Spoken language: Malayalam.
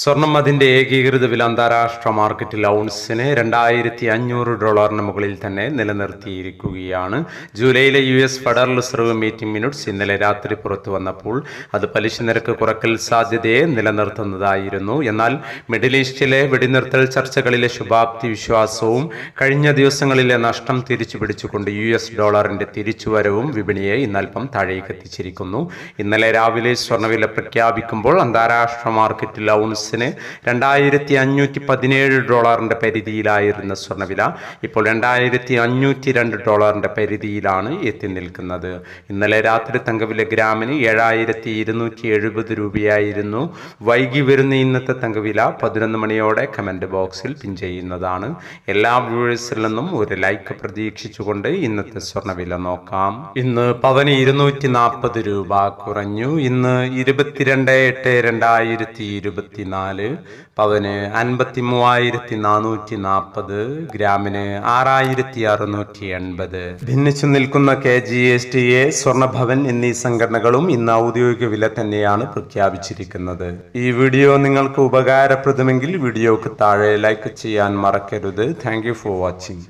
സ്വർണം അതിന്റെ ഏകീകൃത വില അന്താരാഷ്ട്ര മാർക്കറ്റിൽ ഔൺസിന് രണ്ടായിരത്തി അഞ്ഞൂറ് ഡോളറിന് മുകളിൽ തന്നെ നിലനിർത്തിയിരിക്കുകയാണ്. ജൂലൈയിലെ U S federal reserve meeting minutes ഇന്നലെ രാത്രി പുറത്തു വന്നപ്പോൾ അത് പലിശ നിരക്ക് കുറക്കൽ സാധ്യതയെ നിലനിർത്തുന്നതായിരുന്നു. എന്നാൽ മിഡിൽ ഈസ്റ്റിലെ വെടിനിർത്തൽ ചർച്ചകളിലെ ശുഭാപ്തി വിശ്വാസവും കഴിഞ്ഞ ദിവസങ്ങളിലെ നഷ്ടം തിരിച്ചു പിടിച്ചുകൊണ്ട് യു എസ് ഡോളറിന്റെ തിരിച്ചുവരവും വിപണിയെ ഇന്നൽപ്പം താഴേക്കെത്തിച്ചിരിക്കുന്നു ഇന്നലെ രാവിലെ സ്വർണവില പ്രഖ്യാപിക്കുമ്പോൾ അന്താരാഷ്ട്ര മാർക്കറ്റിൽ ഔൺസിന് രണ്ടായിരത്തി അഞ്ഞൂറ്റി പതിനേഴ് ഡോളറിന്റെ പരിധിയിലായിരുന്ന സ്വർണവില ഇപ്പോൾ രണ്ടായിരത്തി അഞ്ഞൂറ്റി രണ്ട് ഡോളറിന്റെ പരിധിയിലാണ് എത്തി നിൽക്കുന്നത്. ഇന്നലെ രാത്രി തങ്കവില ഗ്രാമിന് ഏഴായിരത്തി ഇരുന്നൂറ്റി എഴുപത് രൂപയായിരുന്നു. വൈകി വരുന്ന ഇന്നത്തെ തങ്കവില പതിനൊന്ന് മണിയോടെ കമന്റ് ബോക്സിൽ പിൻ ചെയ്യുന്നതാണ്. എല്ലാ വ്യൂവേഴ്സിൽ നിന്നും ഒരു ലൈക്ക് പ്രതീക്ഷിച്ചുകൊണ്ട് ഇന്നത്തെ സ്വർണവില നോക്കാം. ഇന്ന് പവന് ഇരുന്നൂറ്റി നാൽപ്പത് രൂപ കുറഞ്ഞു. ഇന്ന് ഇരുപത്തിരണ്ട് എട്ട് രണ്ടായിരത്തി ഇരുപത്തിനാല് പവന് അൻപത്തി മൂവായിരത്തി നാനൂറ്റി നാൽപ്പത് ഗ്രാമിന് ആറായിരത്തി അറുന്നൂറ്റി എൺപത് ഭിന്നിച്ചു നിൽക്കുന്ന K G S T A Swarnabhavan എന്നീ സംഘടനകളും ഇന്ന് ഔദ്യോഗിക വില തന്നെയാണ് പ്രഖ്യാപിച്ചിരിക്കുന്നത്. ഈ വീഡിയോ നിങ്ങൾക്ക് ഉപകാരപ്രദമെങ്കിൽ വീഡിയോക്ക് താഴെ ലൈക്ക് ചെയ്യാൻ മറക്കരുത്. Thank for watching